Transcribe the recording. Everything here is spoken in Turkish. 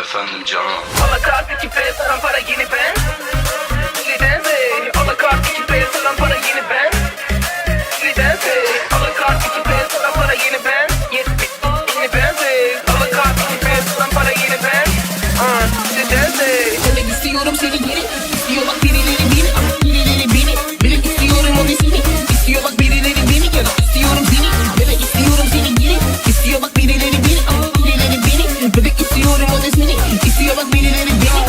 Efendim canım. Alakart iki para yeni ben. Nedense alakart iki pesadan para yeni ben. Nedense alakart iki pesadan para yeni ben. Yeni bense alakart iki pesadan para yeni ben. Nedense demek seni geri. Yolak Bırak if you resmini İstiyor bak birileri beni